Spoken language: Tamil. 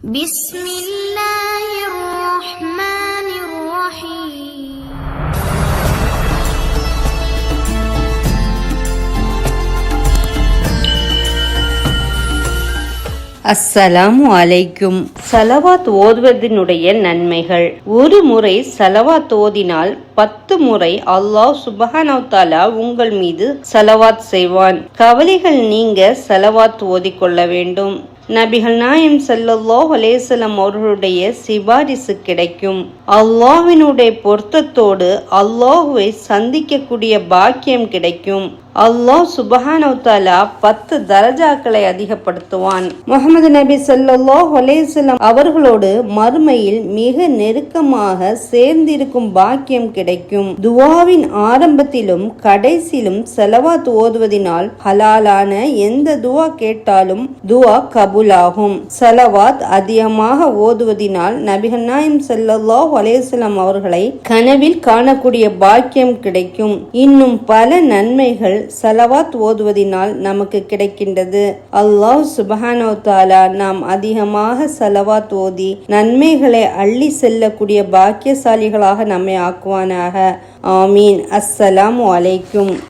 بسم الله الرحمن الرحيم அஸ்ஸலாமு அலைக்கும் சலவாத் ஓதுவதனுடைய நன்மைகள் ஒரு முறை சலவாத் ஓதினால் பத்து முறை அல்லாஹ் சுபஹானஹு தஆலா உங்கள் மீது சலவாத் செய்வான் கவலைகள் நீங்க சலவாத் ஓதிக்கொள்ள வேண்டும் நபிகள் நாயம் ஸல்லல்லாஹு அலைஹி அவர்களுடைய சிபாரிசு கிடைக்கும். அல்லாவினுடைய பொருத்தத்தோடு அல்லாஹுவை சந்திக்கக்கூடிய பாக்கியம் கிடைக்கும். அல்லாஹ் சுபஹானவுத்தாலா பத்து தரஜாக்களை அதிகப்படுத்துவான். முகமது நபி ஸல்லல்லாஹு அலைஹி அவர்களோடு மறுமையில் மிக நெருக்கமாக சேர்ந்திருக்கும் பாக்கியம் கிடைக்கும். துவாவின் ஆரம்பத்திலும் கடைசியிலும் செலவாத் ஓதுவதினால் ஹலாலான எந்த துவா கேட்டாலும் துவா கபூலாகும். செலவாத் அதிகமாக ஓதுவதினால் நபிகள் நாயம் ஸல்லல்லாஹு அலைஹி அவர்களை கனவில் காணக்கூடிய பாக்கியம் கிடைக்கும். இன்னும் பல நன்மைகள் சலவாத் ஓதுவதினால் நமக்கு கிடைக்கின்றது. அல்லாஹ் சுபஹானோ தாலா நாம் அதிகமாக சலவாத் ஓதி நன்மைகளை அள்ளி செல்லக்கூடிய பாக்கியசாலிகளாக நம்மை ஆக்குவானாக. ஆமீன். அஸ்ஸலாமு அலைக்கும்.